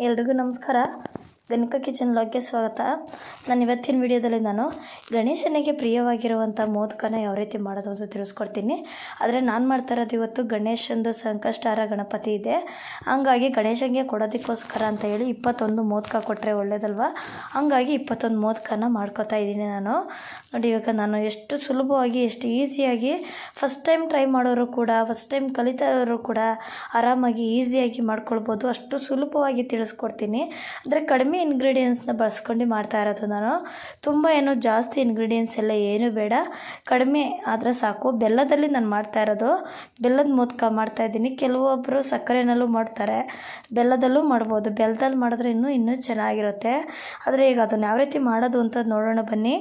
ಎಲ್ರಿಗೂ ನಮಸ್ಕಾರ. ಗಣಿಕ ಕಿಚನ್ ಲಾಗ್ಗೆ ಸ್ವಾಗತ. ನಾನು ಇವತ್ತಿನ ವಿಡಿಯೋದಲ್ಲಿ ನಾನು ಗಣೇಶನಿಗೆ ಪ್ರಿಯವಾಗಿರುವಂಥ ಮೋದಕನ ಯಾವ ರೀತಿ ಮಾಡೋದು ಅಂತ ತಿಳಿಸ್ಕೊಡ್ತೀನಿ. ಆದರೆ ನಾನು ಮಾಡ್ತಾ ಇರೋದು ಇವತ್ತು ಗಣೇಶಂದು ಸಂಕಷ್ಟಾರ ಗಣಪತಿ ಇದೆ. ಹಂಗಾಗಿ ಗಣೇಶನಿಗೆ ಕೊಡೋದಕ್ಕೋಸ್ಕರ ಅಂತ ಹೇಳಿ ಇಪ್ಪತ್ತೊಂದು ಮೋದಕ ಕೊಟ್ಟರೆ ಒಳ್ಳೇದಲ್ವಾ? ಹಂಗಾಗಿ ಇಪ್ಪತ್ತೊಂದು ಮೋದಕನ ಮಾಡ್ಕೊತಾ ಇದ್ದೀನಿ ನಾನು. ನೋಡಿ, ಇವಾಗ ನಾನು ಎಷ್ಟು ಸುಲಭವಾಗಿ, ಎಷ್ಟು ಈಸಿಯಾಗಿ ಫಸ್ಟ್ ಟೈಮ್ ಟ್ರೈ ಮಾಡೋರು ಕೂಡ ಫಸ್ಟ್ ಟೈಮ್ ಕಲಿತವರು ಕೂಡ ಆರಾಮಾಗಿ, ಈಸಿಯಾಗಿ ಮಾಡ್ಕೊಳ್ಬೋದು. ಅಷ್ಟು ಸುಲಭವಾಗಿ ತಿಳಿಸ್ಕೊಡ್ತೀನಿ. ಅಂದರೆ ಕಡಿಮೆ ಇಂಗ್ರೀಡಿಯೆಂಟ್ಸ್ನ ಬಳಸ್ಕೊಂಡು ಮಾಡ್ತಾ ಇರೋದು ನಾನು. ತುಂಬ ಏನು ಜಾಸ್ತಿ ಇಂಗ್ರೀಡಿಯೆಂಟ್ಸ್ ಎಲ್ಲ ಏನು ಬೇಡ. ಕಡಿಮೆ ಆದರೆ ಸಾಕು. ಬೆಲ್ಲದಲ್ಲಿ ನಾನು ಮಾಡ್ತಾ ಇರೋದು. ಬೆಲ್ಲದ ಮೋದಕ ಮಾಡ್ತಾ ಇದ್ದೀನಿ. ಕೆಲವೊಬ್ಬರು ಸಕ್ಕರೆನಲ್ಲೂ ಮಾಡ್ತಾರೆ. ಬೆಲ್ಲದಲ್ಲೂ ಮಾಡ್ಬೋದು. ಬೆಲ್ಲದಲ್ಲಿ ಮಾಡಿದ್ರೆ ಇನ್ನೂ ಇನ್ನೂ ಚೆನ್ನಾಗಿರುತ್ತೆ. ಆದರೆ ಈಗ ಅದನ್ನು ಯಾವ ರೀತಿ ಮಾಡೋದು ಅಂತ ನೋಡೋಣ ಬನ್ನಿ.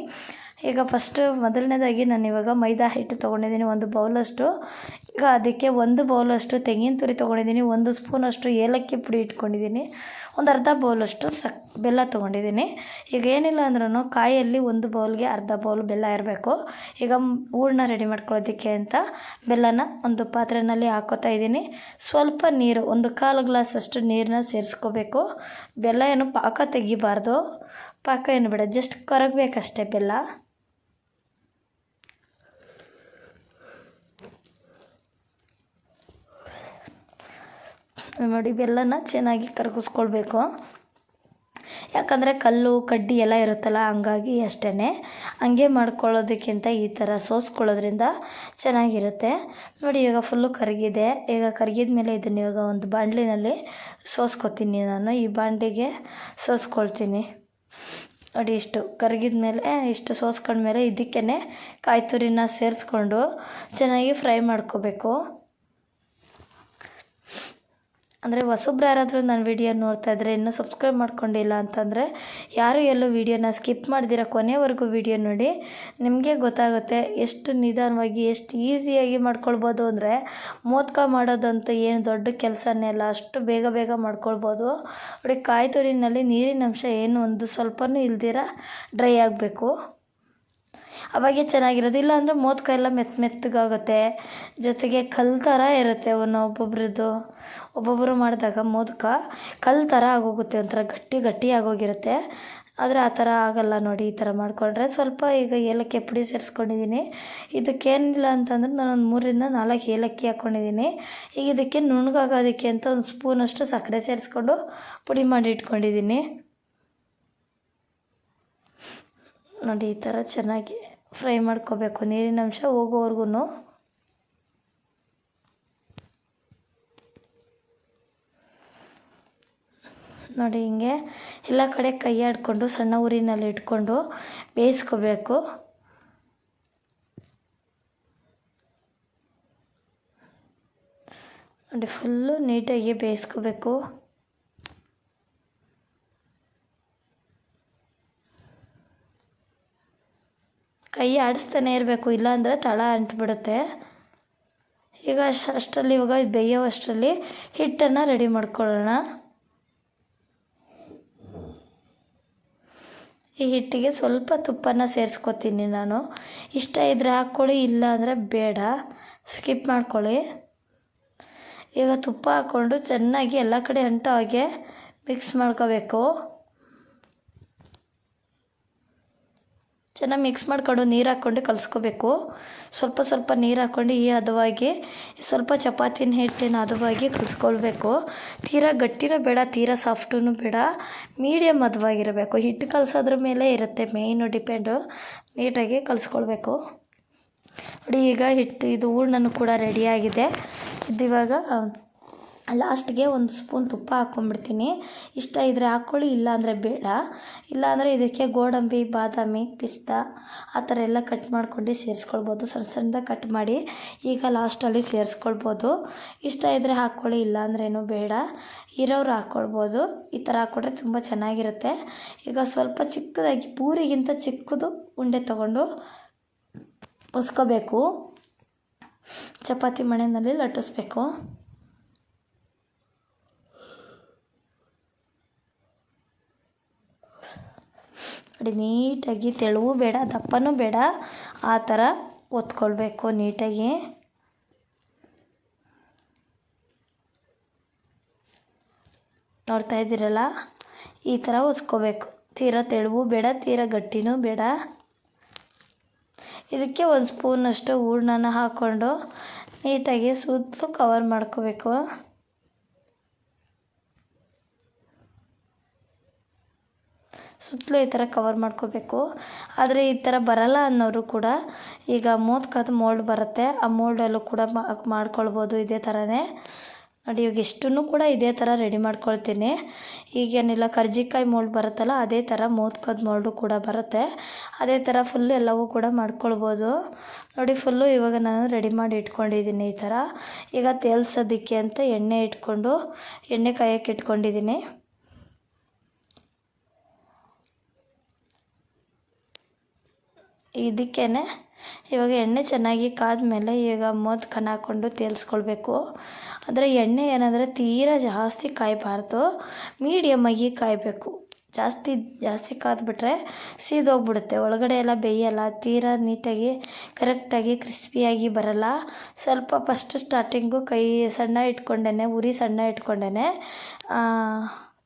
ಈಗ ಫಸ್ಟು ಮೊದಲನೇದಾಗಿ ನಾನು ಇವಾಗ ಮೈದಾ ಹಿಟ್ಟು ತೊಗೊಂಡಿದ್ದೀನಿ. ಒಂದು ಬೌಲಷ್ಟು ಈಗ ಅದಕ್ಕೆ ಒಂದು ಬೌಲಷ್ಟು ತೆಂಗಿನ ತುರಿ ತೊಗೊಂಡಿದ್ದೀನಿ, ಒಂದು ಸ್ಪೂನಷ್ಟು ಏಲಕ್ಕಿ ಪುಡಿ ಇಟ್ಕೊಂಡಿದ್ದೀನಿ, ಒಂದು ಅರ್ಧ ಬೌಲಷ್ಟು ಸಕ್, ಬೆಲ್ಲ ತೊಗೊಂಡಿದ್ದೀನಿ. ಈಗ ಏನಿಲ್ಲ ಅಂದ್ರೂ ಕಾಯಲ್ಲಿ ಒಂದು ಬೌಲ್ಗೆ ಅರ್ಧ ಬೌಲ್ ಬೆಲ್ಲ ಇರಬೇಕು. ಈಗ ಹೂರ್ಣ ರೆಡಿ ಮಾಡ್ಕೊಳ್ಳೋದಕ್ಕೆ ಅಂತ ಬೆಲ್ಲನ ಒಂದು ಪಾತ್ರೆಯಲ್ಲಿ ಹಾಕೋತಾ ಇದ್ದೀನಿ. ಸ್ವಲ್ಪ ನೀರು, ಒಂದು ಕಾಲು ಗ್ಲಾಸ್ ಅಷ್ಟು ನೀರನ್ನ ಸೇರಿಸ್ಕೋಬೇಕು. ಬೆಲ್ಲ ಏನು ಪಾಕ ತೆಗಿಬಾರ್ದು. ಪಾಕ ಏನು ಬೇಡ ಜಸ್ಟ್ ಕರಗಬೇಕಷ್ಟೇ ಬೆಲ್ಲ. ನೋಡಿ ಬೆಲ್ಲನ ಚೆನ್ನಾಗಿ ಕರಗಿಸ್ಕೊಳ್ಬೇಕು. ಯಾಕಂದರೆ ಕಲ್ಲು, ಕಡ್ಡಿ ಎಲ್ಲ ಇರುತ್ತಲ್ಲ, ಹಂಗಾಗಿ ಅಷ್ಟೇ ಹಂಗೆ ಮಾಡ್ಕೊಳ್ಳೋದಕ್ಕಿಂತ ಈ ಥರ ಸೋಸ್ಕೊಳ್ಳೋದ್ರಿಂದ ಚೆನ್ನಾಗಿರುತ್ತೆ. ನೋಡಿ ಈಗ ಫುಲ್ಲು ಕರಗಿದೆ. ಈಗ ಕರಗಿದ ಮೇಲೆ ಇದನ್ನು ಇವಾಗ ಒಂದು ಬಾಂಡ್ಲಿನಲ್ಲಿ ಸೋಸ್ಕೊತೀನಿ ನಾನು. ಈ ಬಾಂಡಿಗೆ ಸೋಸ್ಕೊಳ್ತೀನಿ. ನೋಡಿ, ಇಷ್ಟು ಕರಗಿದ ಮೇಲೆ ಇಷ್ಟು ಸೋಸ್ಕೊಂಡ್ಮೇಲೆ ಇದಕ್ಕೇ ಕಾಯಿ ತುರಿನ ಸೇರಿಸ್ಕೊಂಡು ಚೆನ್ನಾಗಿ ಫ್ರೈ ಮಾಡ್ಕೋಬೇಕು. ಅಂದರೆ ಹೊಸಬ್ರು ಯಾರಾದರೂ ನನ್ನ ವಿಡಿಯೋ ನೋಡ್ತಾ ಇದ್ದರೆ ಇನ್ನೂ ಸಬ್ಸ್ಕ್ರೈಬ್ ಮಾಡ್ಕೊಂಡಿಲ್ಲ ಅಂತಂದರೆ ಯಾರು ಎಲ್ಲೂ ವೀಡಿಯೋನ ಸ್ಕಿಪ್ ಮಾಡ್ದಿರ ಕೊನೆವರೆಗೂ ವಿಡಿಯೋ ನೋಡಿ. ನಿಮಗೆ ಗೊತ್ತಾಗುತ್ತೆ ಎಷ್ಟು ನಿಧಾನವಾಗಿ, ಎಷ್ಟು ಈಸಿಯಾಗಿ ಮಾಡ್ಕೊಳ್ಬೋದು ಅಂದರೆ ಮೋದಕ ಮಾಡೋದಂತ ಏನು ದೊಡ್ಡ ಕೆಲಸನೇ ಅಲ್ಲ, ಅಷ್ಟು ಬೇಗ ಬೇಗ ಮಾಡ್ಕೊಳ್ಬೋದು. ನೋಡಿ, ಕಾಯಿ ತುರಿನಲ್ಲಿ ನೀರಿನ ಅಂಶ ಏನು ಒಂದು ಸ್ವಲ್ಪನೂ ಇಲ್ದಿರ ಡ್ರೈ ಆಗಬೇಕು. ಅವಾಗೆ ಚೆನ್ನಾಗಿರೋದು, ಇಲ್ಲ ಅಂದರೆ ಮೋದಕ ಎಲ್ಲ ಮೆತ್ತ ಮೆತ್ತಗಾಗುತ್ತೆ, ಜೊತೆಗೆ ಕಲ್ ಥರ ಇರುತ್ತೆ ಒಬ್ಬೊಬ್ರದ್ದು ಒಬ್ಬೊಬ್ಬರು ಮಾಡಿದಾಗ ಮೋದಕ ಕಲ್ಲು ಥರ ಆಗೋಗುತ್ತೆ, ಒಂಥರ ಗಟ್ಟಿ ಗಟ್ಟಿ ಆಗೋಗಿರುತ್ತೆ. ಆದರೆ ಆ ಥರ ಆಗಲ್ಲ ನೋಡಿ, ಈ ಥರ ಮಾಡಿಕೊಂಡ್ರೆ. ಸ್ವಲ್ಪ ಈಗ ಏಲಕ್ಕಿ ಪುಡಿ ಸೇರಿಸ್ಕೊಂಡಿದ್ದೀನಿ. ಇದಕ್ಕೇನಿಲ್ಲ ಅಂತಂದ್ರೆ ನಾನೊಂದು ಮೂರರಿಂದ ನಾಲ್ಕು ಏಲಕ್ಕಿ ಹಾಕ್ಕೊಂಡಿದ್ದೀನಿ ಈಗ ಇದಕ್ಕೆ ನುಣ್ಣಗಾಗೋದಕ್ಕೆ ಅಂತ ಒಂದು ಸ್ಪೂನಷ್ಟು ಸಕ್ಕರೆ ಸೇರಿಸ್ಕೊಂಡು ಪುಡಿ ಮಾಡಿ ಇಟ್ಕೊಂಡಿದ್ದೀನಿ. ನೋಡಿ, ಈ ಥರ ಚೆನ್ನಾಗಿ ಫ್ರೈ ಮಾಡ್ಕೋಬೇಕು. ನೀರಿನ ಅಂಶ ಹೋಗೋವರೆಗೂ ನೋಡಿ ಹಿಂಗೆ ಎಲ್ಲ ಕಡೆ ಕೈ ಆಡಿಕೊಂಡು ಸಣ್ಣ ಊರಿನಲ್ಲಿ ಇಟ್ಕೊಂಡು ಬೇಯಿಸ್ಕೋಬೇಕು. ನೋಡಿ ಫುಲ್ಲು ನೀಟಾಗಿ ಬೇಯಿಸ್ಕೋಬೇಕು. ಕೈ ಆಡಿಸ್ತಾನೆ ಇರಬೇಕು, ಇಲ್ಲಾಂದರೆ ತಳ ಅಂಟ್ಬಿಡುತ್ತೆ. ಈಗ ಅಷ್ಟು ಅಷ್ಟರಲ್ಲಿ ಇವಾಗ ಬೇಯೋ ಅಷ್ಟರಲ್ಲಿ ಹಿಟ್ಟನ್ನು ರೆಡಿ ಮಾಡ್ಕೊಳ್ಳೋಣ. ಈ ಹಿಟ್ಟಿಗೆ ಸ್ವಲ್ಪ ತುಪ್ಪನ ಸೇರಿಸ್ಕೊತೀನಿ ನಾನು. ಇಷ್ಟ ಇದ್ದರೆ ಹಾಕ್ಕೊಳ್ಳಿ, ಇಲ್ಲ ಅಂದರೆ ಬೇಡ. ಸ್ಕಿಪ್ ಮಾಡ್ಕೊಳ್ಳಿ. ಈಗ ತುಪ್ಪ ಹಾಕ್ಕೊಂಡು ಚೆನ್ನಾಗಿ ಎಲ್ಲ ಕಡೆ ಅಂಟೋ ಹಾಗೆ ಮಿಕ್ಸ್ ಮಾಡ್ಕೋಬೇಕು. ಚೆನ್ನಾಗಿ ಮಿಕ್ಸ್ ಮಾಡ್ಕೊಂಡು ನೀರು ಹಾಕ್ಕೊಂಡು ಕಲಿಸ್ಕೋಬೇಕು. ಸ್ವಲ್ಪ ಸ್ವಲ್ಪ ನೀರು ಹಾಕ್ಕೊಂಡು ಈ ಹದವಾಗಿ, ಸ್ವಲ್ಪ ಚಪಾತಿನ ಹಿಟ್ಟಿನ ಹದವಾಗಿ ಕಲಿಸ್ಕೊಳ್ಬೇಕು. ತೀರಾ ಗಟ್ಟಿರೋ ಬೇಡ, ತೀರಾ ಸಾಫ್ಟೂ ಬೇಡ. ಮೀಡಿಯಮ್ ಹದವಾಗಿರಬೇಕು. ಹಿಟ್ಟು ಕಲಸೋದ್ರ ಮೇಲೆ ಇರುತ್ತೆ ಮೇಯ್ನು ಡಿಪೆಂಡು ನೀಟಾಗಿ ಕಲಿಸ್ಕೊಳ್ಬೇಕು. ನೋಡಿ ಈಗ ಹಿಟ್ಟು, ಇದು ಹೂರ್ಣನೂ ಕೂಡ ರೆಡಿಯಾಗಿದೆ ಇದಿವಾಗ ಲಾಸ್ಟ್ಗೆ ಒಂದು ಸ್ಪೂನ್ ತುಪ್ಪ ಹಾಕ್ಕೊಂಬಿಡ್ತೀನಿ ಇಷ್ಟ ಇದ್ದರೆ ಹಾಕ್ಕೊಳ್ಳಿ, ಇಲ್ಲಾಂದರೆ ಬೇಡ. ಇಲ್ಲಾಂದರೆ ಇದಕ್ಕೆ ಗೋಡಂಬಿ, ಬಾದಾಮಿ, ಪಿಸ್ತಾ ಆ ಥರ ಎಲ್ಲ ಕಟ್ ಮಾಡ್ಕೊಂಡು ಸೇರಿಸ್ಕೊಳ್ಬೋದು. ಸಣ್ಣ ಸಣ್ಣದಾಗಿ ಕಟ್ ಮಾಡಿ ಈಗ ಲಾಸ್ಟಲ್ಲಿ ಸೇರಿಸ್ಕೊಳ್ಬೋದು. ಇಷ್ಟ ಇದ್ದರೆ ಹಾಕ್ಕೊಳ್ಳಿ, ಇಲ್ಲಾಂದ್ರೇನು ಬೇಡ. ಇರೋರು ಹಾಕ್ಕೊಳ್ಬೋದು. ಈ ಥರ ಹಾಕ್ಕೊಂಡ್ರೆ ತುಂಬ ಚೆನ್ನಾಗಿರುತ್ತೆ. ಈಗ ಸ್ವಲ್ಪ ಚಿಕ್ಕದಾಗಿ, ಪೂರಿಗಿಂತ ಚಿಕ್ಕದು ಉಂಡೆ ತೊಗೊಂಡು ಉಸ್ಕೋಬೇಕು ಚಪಾತಿ ಮಣೆಯಲ್ಲಿ ಲಟ್ಟಿಸ್ಬೇಕು. ನೋಡಿ, ನೀಟಾಗಿ ತೆಳುವು ಬೇಡ, ದಪ್ಪನೂ ಬೇಡ. ಆ ಥರ ಒತ್ಕೊಳ್ಬೇಕು ನೀಟಾಗಿ. ನೋಡ್ತಾ ಇದ್ದೀರಲ್ಲ? ಈ ಥರ ಒತ್ಕೋಬೇಕು. ತೀರಾ ತೆಳುವು ಬೇಡ, ತೀರಾ ಗಟ್ಟಿನೂ ಬೇಡ. ಇದಕ್ಕೆ ಒಂದು ಸ್ಪೂನಷ್ಟು ಹೂರ್ಣನ ಹಾಕ್ಕೊಂಡು ನೀಟಾಗಿ ಸುತ್ತಲೂ ಕವರ್ ಮಾಡ್ಕೋಬೇಕು. ಸುತ್ತಲೂ ಈ ಥರ ಕವರ್ ಮಾಡ್ಕೋಬೇಕು. ಆದರೆ ಈ ಥರ ಬರಲ್ಲ ಅನ್ನೋರು ಕೂಡ ಈಗ ಮೋದ್ಕದ ಮೋಲ್ಡ್ ಬರುತ್ತೆ. ಆ ಮೋಲ್ಡಲ್ಲೂ ಕೂಡ ಮಾಡ್ಕೊಳ್ಬೋದು ಇದೇ ಥರನೇ. ನೋಡಿ, ಇವಾಗ ಎಷ್ಟನ್ನು ಕೂಡ ಇದೇ ಥರ ರೆಡಿ ಮಾಡ್ಕೊಳ್ತೀನಿ. ಈಗೇನಿಲ್ಲ ಕರ್ಜಿಕಾಯಿ ಮೋಲ್ಡ್ ಬರುತ್ತಲ್ಲ, ಅದೇ ಥರ ಮೋದ್ಕದ ಮೋಲ್ಡು ಕೂಡ ಬರುತ್ತೆ. ಅದೇ ಥರ ಫುಲ್ ಎಲ್ಲವೂ ಕೂಡ ಮಾಡ್ಕೊಳ್ಬೋದು. ನೋಡಿ ಫುಲ್ಲು ಇವಾಗ ನಾನು ರೆಡಿ ಮಾಡಿ ಇಟ್ಕೊಂಡಿದ್ದೀನಿ ಈ ಥರ. ಈಗ ತೇಲ್ಸೋದಕ್ಕೆ ಅಂತ ಎಣ್ಣೆ ಇಟ್ಕೊಂಡು, ಎಣ್ಣೆ ಕಾಯಕ್ಕೆ ಇಟ್ಕೊಂಡಿದ್ದೀನಿ. ಇದಕ್ಕೇ ಇವಾಗ ಎಣ್ಣೆ ಚೆನ್ನಾಗಿ ಕಾದ್ಮೇಲೆ ಈಗ ಮೋದ್ಕನ ಹಾಕ್ಕೊಂಡು ತೇಲ್ಸ್ಕೊಳ್ಬೇಕು. ಆದರೆ ಎಣ್ಣೆ ಏನಂದರೆ ತೀರಾ ಜಾಸ್ತಿ ಕಾಯಬಾರ್ದು. ಮೀಡಿಯಮ್ಮಾಗಿ ಕಾಯಬೇಕು. ಜಾಸ್ತಿ ಜಾಸ್ತಿ ಕಾದ್ಬಿಟ್ರೆ ಸೀದೋಗ್ಬಿಡುತ್ತೆ. ಒಳಗಡೆ ಎಲ್ಲ ಬೇಯಲ್ಲ ತೀರಾ ನೀಟಾಗಿ ಕರೆಕ್ಟಾಗಿ ಕ್ರಿಸ್ಪಿಯಾಗಿ ಬರಲ್ಲ. ಸ್ವಲ್ಪ ಫಸ್ಟ್ ಸ್ಟಾರ್ಟಿಂಗು ಕೈ ಸಣ್ಣ ಇಟ್ಕೊಂಡೇ ಉರಿ ಸಣ್ಣ ಇಟ್ಕೊಂಡೇ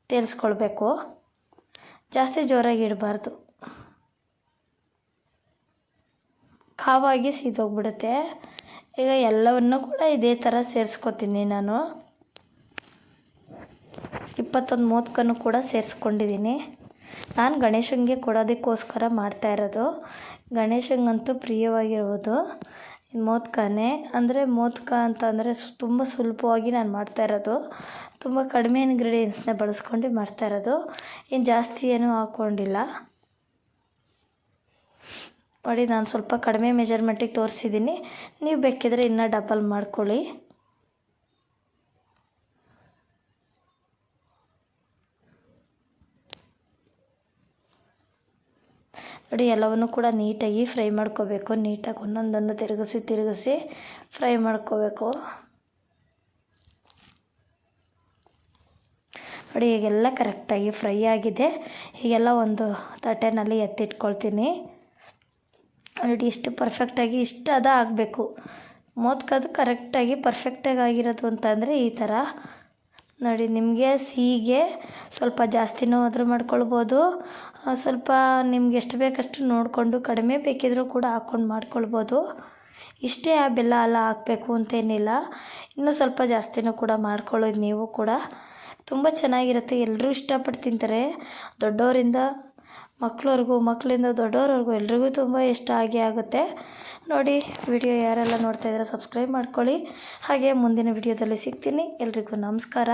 ತೇಲ್ಸ್ಕೊಳ್ಬೇಕು. ಜಾಸ್ತಿ ಜೋರಾಗಿ ಇಡಬಾರ್ದು. ಕಾವಾಗಿ ಸೀದೋಗ್ಬಿಡುತ್ತೆ. ಈಗ ಎಲ್ಲವನ್ನು ಕೂಡ ಇದೇ ಥರ ಸೇರಿಸ್ಕೊತೀನಿ ನಾನು. ಇಪ್ಪತ್ತೊಂದು ಮೂವತ್ತಕ್ಕೂ ಕೂಡ ಸೇರಿಸ್ಕೊಂಡಿದ್ದೀನಿ. ನಾನು ಗಣೇಶನಿಗೆ ಕೊಡೋದಕ್ಕೋಸ್ಕರ ಮಾಡ್ತಾ ಇರೋದು. ಗಣೇಶಂಗಂತೂ ಪ್ರಿಯವಾಗಿರುವುದು ಮೋದಕನೇ ಅಂದರೆ ಮೋದಕ ಅಂತಂದರೆ ಸು, ತುಂಬ ಸುಲಭವಾಗಿ ನಾನು ಮಾಡ್ತಾ ಇರೋದು. ತುಂಬ ಕಡಿಮೆ ಇಂಗ್ರೀಡಿಯೆಂಟ್ಸ್ನ ಬಳಸ್ಕೊಂಡು ಮಾಡ್ತಾ ಇರೋದು. ಏನು ಜಾಸ್ತಿ ಏನೂ ಹಾಕ್ಕೊಂಡಿಲ್ಲ ನೋಡಿ, ನಾನು ಸ್ವಲ್ಪ ಕಡಿಮೆ ಮೆಜರ್ಮೆಂಟಿಗೆ ತೋರಿಸಿದ್ದೀನಿ ನೀವು ಬೇಕಿದ್ರೆ ಇನ್ನೂ ಡಬಲ್ ಮಾಡ್ಕೊಳ್ಳಿ. ನೋಡಿ, ಎಲ್ಲವನ್ನು ಕೂಡ ನೀಟಾಗಿ ಫ್ರೈ ಮಾಡ್ಕೋಬೇಕು. ನೀಟಾಗಿ ಒಂದೊಂದನ್ನು ತಿರುಗಿಸಿ ತಿರುಗಿಸಿ ಫ್ರೈ ಮಾಡ್ಕೋಬೇಕು. ನೋಡಿ, ಈಗೆಲ್ಲ ಕರೆಕ್ಟಾಗಿ ಫ್ರೈ ಆಗಿದೆ. ಈಗೆಲ್ಲ ಒಂದು ತಟ್ಟೆನಲ್ಲಿ ಎತ್ತಿಟ್ಕೊಳ್ತೀನಿ. ನೋಡಿ ಇಷ್ಟು ಪರ್ಫೆಕ್ಟಾಗಿ ಇಷ್ಟು ಅದ ಆಗಬೇಕು. ಮೋದ್ಕದು ಕರೆಕ್ಟಾಗಿ ಪರ್ಫೆಕ್ಟಾಗಿ ಆಗಿರೋದು ಅಂತಂದರೆ ಈ ಥರ ನೋಡಿ, ನಿಮಗೆ ಸಿಹಿಗೆ ಸ್ವಲ್ಪ ಜಾಸ್ತಿನೂ ಆದರೂ ಮಾಡ್ಕೊಳ್ಬೋದು. ಸ್ವಲ್ಪ ನಿಮ್ಗೆ ಎಷ್ಟು ಬೇಕಷ್ಟು ನೋಡಿಕೊಂಡು ಕಡಿಮೆ ಬೇಕಿದ್ರೂ ಕೂಡ ಹಾಕ್ಕೊಂಡು ಮಾಡ್ಕೊಳ್ಬೋದು. ಇಷ್ಟೇ ಆ ಬೆಲ್ಲ ಎಲ್ಲ ಹಾಕಬೇಕು ಅಂತೇನಿಲ್ಲ. ಇನ್ನೂ ಸ್ವಲ್ಪ ಜಾಸ್ತಿನೂ ಕೂಡ ಮಾಡ್ಕೊಳ್ಳೋದು ನೀವು ಕೂಡ. ತುಂಬ ಚೆನ್ನಾಗಿರುತ್ತೆ. ಎಲ್ಲರೂ ಇಷ್ಟಪಟ್ಟು ತಿಂತಾರೆ. ದೊಡ್ಡವರಿಂದ ಮಕ್ಳವ್ರಿಗೂ ಮಕ್ಕಳಿಂದ ದೊಡ್ಡವ್ರವ್ರಿಗೂ ಎಲ್ರಿಗೂ ತುಂಬ ಇಷ್ಟ ಆಗಿ ಆಗುತ್ತೆ. ನೋಡಿ, ವಿಡಿಯೋ ಯಾರೆಲ್ಲ ನೋಡ್ತಾಯಿದ್ರೆ ಸಬ್ಸ್ಕ್ರೈಬ್ ಮಾಡ್ಕೊಳ್ಳಿ. ಹಾಗೆ ಮುಂದಿನ ವಿಡಿಯೋದಲ್ಲಿ ಸಿಗ್ತೀನಿ. ಎಲ್ರಿಗೂ ನಮಸ್ಕಾರ.